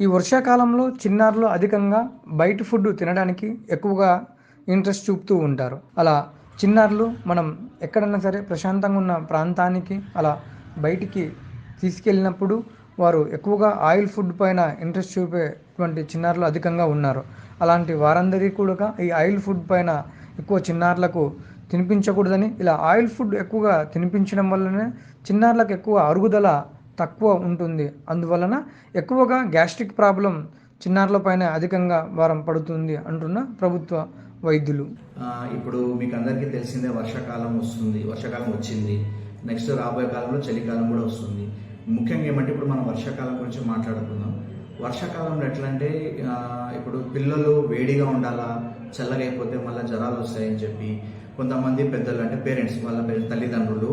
ఈ వర్షాకాలంలో చిన్నారులు అధికంగా బయట ఫుడ్ తినడానికి ఎక్కువగా ఇంట్రెస్ట్ చూపుతూ ఉంటారు. అలా చిన్నారులు మనం ఎక్కడన్నా సరే ప్రశాంతంగా ఉన్న ప్రాంతానికి అలా బయటికి తీసుకెళ్ళినప్పుడు వారు ఎక్కువగా ఆయిల్ ఫుడ్ పైన ఇంట్రెస్ట్ చూపేటువంటి చిన్నారులు అధికంగా ఉన్నారు. అలాంటి వారందరికీ కూడా ఈ ఆయిల్ ఫుడ్ పైన ఎక్కువ చిన్నారులకు తినిపించకూడదని ఇలా ఆయిల్ ఫుడ్ ఎక్కువగా తినిపించడం వల్లనే చిన్నారులకు ఎక్కువ అరుగుదల తక్కువ ఉంటుంది. అందువలన ఎక్కువగా గ్యాస్ట్రిక్ ప్రాబ్లం చిన్నారుల పైన అధికంగా భారం పడుతుంది అంటున్న ప్రభుత్వ వైద్యులు. ఇప్పుడు మీకు అందరికీ తెలిసిందే వర్షాకాలం వస్తుంది వర్షాకాలం వచ్చింది. నెక్స్ట్ రాబోయే కాలంలో చలికాలం కూడా వస్తుంది. ముఖ్యంగా ఏమంటే ఇప్పుడు మనం వర్షాకాలం గురించి మాట్లాడుకుందాం. వర్షాకాలంలో ఎట్లా అంటే ఇప్పుడు పిల్లలు వేడిగా ఉండాలా చల్లగా అయిపోతే మళ్ళీ జ్వరాలు వస్తాయని చెప్పి కొంతమంది పెద్దలు అంటే పేరెంట్స్ వాళ్ళ తల్లిదండ్రులు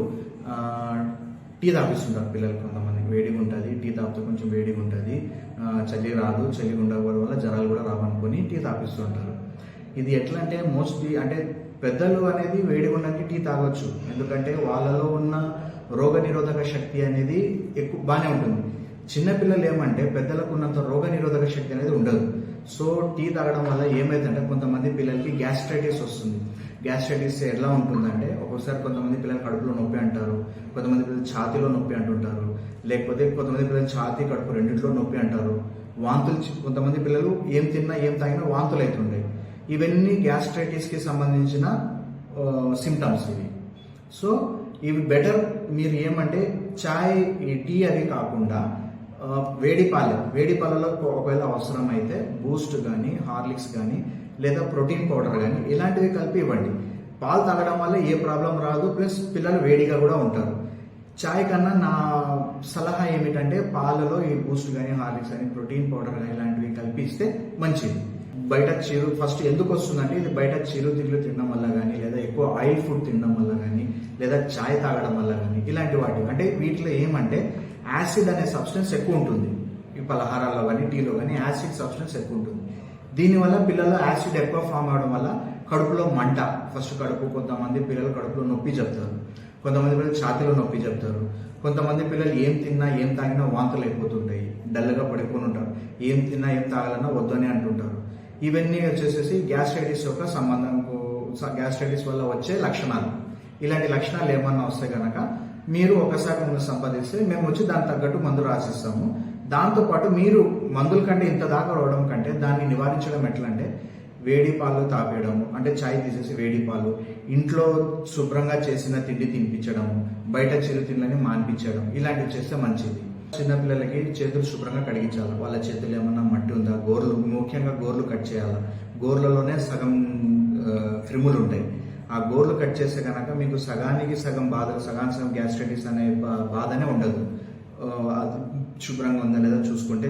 టీ తాపిస్తుంటారు పిల్లలు కొంతమంది వేడిగా ఉంటుంది టీ తాపితే కొంచెం వేడిగా ఉంటుంది చలి రాదు చలి ఉండకపోవడం వల్ల జ్వరాలు కూడా రావనుకొని టీ తాపిస్తుంటారు. ఇది ఎట్లా అంటే మోస్ట్లీ అంటే పెద్దలు అనేది వేడిగా ఉండడానికి టీ తాగొచ్చు. ఎందుకంటే వాళ్ళలో ఉన్న రోగ నిరోధక శక్తి అనేది ఎక్కువ బాగానే ఉంటుంది. చిన్నపిల్లలు ఏమంటే పెద్దలకు ఉన్నంత రోగ నిరోధక శక్తి అనేది ఉండదు. సో టీ తాగడం వల్ల ఏమైందంటే కొంతమంది పిల్లలకి గ్యాస్ట్రైటిస్ వస్తుంది. గ్యాస్ట్రైటిస్ ఎలా ఉంటుందంటే ఒక్కొక్కసారి కొంతమంది పిల్లలు కడుపులో నొప్పి అంటారు కొంతమంది పిల్లలు ఛాతీలో నొప్పి అంటుంటారు లేకపోతే కొంతమంది పిల్లలు ఛాతీ కడుపు రెండింటిలో నొప్పి అంటారు. వాంతులు కొంతమంది పిల్లలు ఏం తిన్నా ఏం తాగినా వాంతులు అవుతుండే ఇవన్నీ గ్యాస్ట్రైటిస్కి సంబంధించిన సిమ్టమ్స్ ఇవి. సో ఇవి బెటర్ మీరు ఏమంటే చాయ్ ఈ టీ అవి కాకుండా ఆ, వేడిపాలలో ఒకవేళ అవసరం అయితే బూస్ట్ కానీ హార్లిక్స్ కానీ లేదా ప్రోటీన్ పౌడర్ కానీ ఇలాంటివి కలిపి ఇవ్వండి. పాలు తాగడం వల్ల ఏ ప్రాబ్లం రాదు ప్లస్ పిల్లలు వేడిగా కూడా ఉంటారు. చాయ్ కన్నా నా సలహా ఏమిటంటే పాలలో ఈ బూస్ట్ కానీ హార్లిక్స్ కానీ ప్రోటీన్ పౌడర్ కానీ ఇలాంటివి కల్పిస్తే మంచిది. బయట చిరు ఫస్ట్ ఎందుకు వస్తుందంటే ఇది బయట చిరు తిండ్లు తినడం వల్ల కానీ లేదా ఎక్కువ ఆయిల్ ఫుడ్ తినడం వల్ల కానీ లేదా చాయ్ తాగడం వల్ల కానీ ఇలాంటి వాటి. అంటే వీటిలో ఏమంటే యాసిడ్ అనే సబ్స్టెన్స్ ఎక్కువ ఉంటుంది. ఈ పలహారాల్లో కానీ టీలో కానీ యాసిడ్ సబ్స్టెన్స్ ఎక్కువ ఉంటుంది. దీనివల్ల పిల్లల్లో యాసిడ్ ఎక్కువ ఫామ్ అవడం వల్ల కడుపులో మంట ఫస్ట్ కడుపు కొంతమంది పిల్లలు కడుపులో నొప్పి చెప్తారు. కొంతమంది పిల్లలు ఛాతీలో నొప్పి చెప్తారు. కొంతమంది పిల్లలు ఏం తిన్నా ఏం తాగినా వాంతులు అయిపోతుంటాయి. డల్గా పడిపోయి ఉంటారు. ఏం తిన్నా ఏం తాగాలన్నా వద్దని అంటుంటారు. ఇవన్నీ వచ్చేసేసి గ్యాస్ట్రైటిస్ యొక్క సంబంధం గ్యాస్ట్రైటిస్ వల్ల వచ్చే లక్షణాలు. ఇలాంటి లక్షణాలు ఏమన్నా వస్తే కనుక మీరు ఒకసారి మమ్మల్ని సంపాదిస్తే మేము వచ్చి దానికి తగ్గట్టు మందు రాసిస్తాము. దాంతోపాటు మీరు మందుల కంటే ఇంత దాకా రావడం కంటే దాన్ని నివారించడం ఎట్లా అంటే వేడి పాలు తాపేయడము అంటే చాయ్ తీసేసి వేడి పాలు ఇంట్లో శుభ్రంగా చేసిన తిండి తినిపించడము బయట చిరు తిండ్లని మాన్పించడం ఇలాంటివి చేస్తే మంచిది. చిన్నపిల్లలకి చేతులు శుభ్రంగా కడిగించాలి. వాళ్ళ చేతులు ఏమన్నా మట్టి ఉందా? గోర్లు ముఖ్యంగా గోర్లు కట్ చేయాలి. గోర్లలోనే సగం క్రిములు ఉంటాయి. ఆ గోర్లు కట్ చేస్తే కనుక మీకు సగానికి సగం బాధ సగానికి సగం గ్యాస్ట్రైటిస్ అనే బాధనే ఉండదు. శుభ్రంగా ఉందా లేదా చూసుకుంటే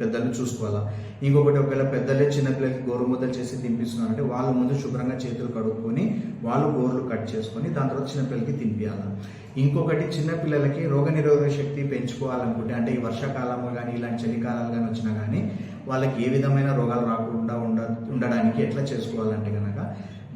పెద్దలు చూసుకోవాలా. ఇంకొకటి ఒకవేళ పెద్దలే చిన్నపిల్లలకి గోరు ముద్దలు చేసి తినిపిస్తున్నారంటే వాళ్ళు ముందు శుభ్రంగా చేతులు కడుక్కొని వాళ్ళు గోర్లు కట్ చేసుకొని దాని తర్వాత చిన్నపిల్లలకి తినిపించాలా ఇంకొకటి చిన్నపిల్లలకి రోగ నిరోధక శక్తి పెంచుకోవాలనుకుంటే అంటే ఈ వర్షాకాలంలో కానీ ఇలాంటి చలికాలాలు కానీ వచ్చినా కానీ వాళ్ళకి ఏ విధమైన రోగాలు రాకుండా ఉండ ఉండడానికి ఎట్లా చేసుకోవాలంటే కనుక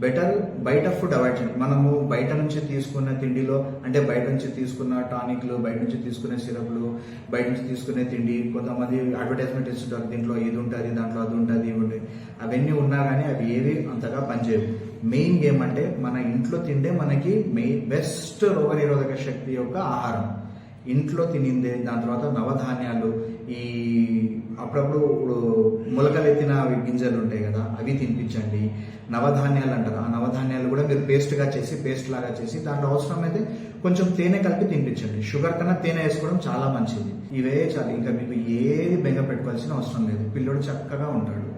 బెటర్ బయట ఫుడ్ అవాయిడ్ చేయండి. మనము బయట నుంచి తీసుకున్న తిండిలో అంటే బయట నుంచి తీసుకున్న టానిక్లు బయట నుంచి తీసుకునే సిరప్లు బయట నుంచి తీసుకునే తిండి కొంతమంది అడ్వర్టైజ్మెంట్ ఇస్తుంటారు దీంట్లో ఇది ఉంటుంది దాంట్లో అది ఉంటుంది ఇవి ఉంటుంది. అవన్నీ ఉన్నా కానీ అవి ఏవి అంతగా పనిచేయవు. మెయిన్ ఏమంటే మన ఇంట్లో తిండే మనకి మెయిన్ బెస్ట్ రోగనిరోధక శక్తి యొక్క ఆహారం. ఇంట్లో తినిందే దాని తర్వాత నవధాన్యాలు ఈ అప్పుడప్పుడు ఇప్పుడు మొలకలెత్తిన అవి గింజలు ఉంటాయి కదా అవి తినిపించండి. నవధాన్యాలు అంటారు. ఆ నవధాన్యాలు కూడా మీరు పేస్ట్గా చేసి పేస్ట్ లాగా చేసి దాంట్లో అవసరమైతే కొంచెం తేనె కలిపి తినిపించండి. షుగర్ కన్నా తేనె వేసుకోవడం చాలా మంచిది. ఇవే చాలు. ఇంకా మీకు ఏది బెంగ పెట్టుకోవాల్సిన అవసరం లేదు. పిల్లోడు చక్కగా ఉంటాడు.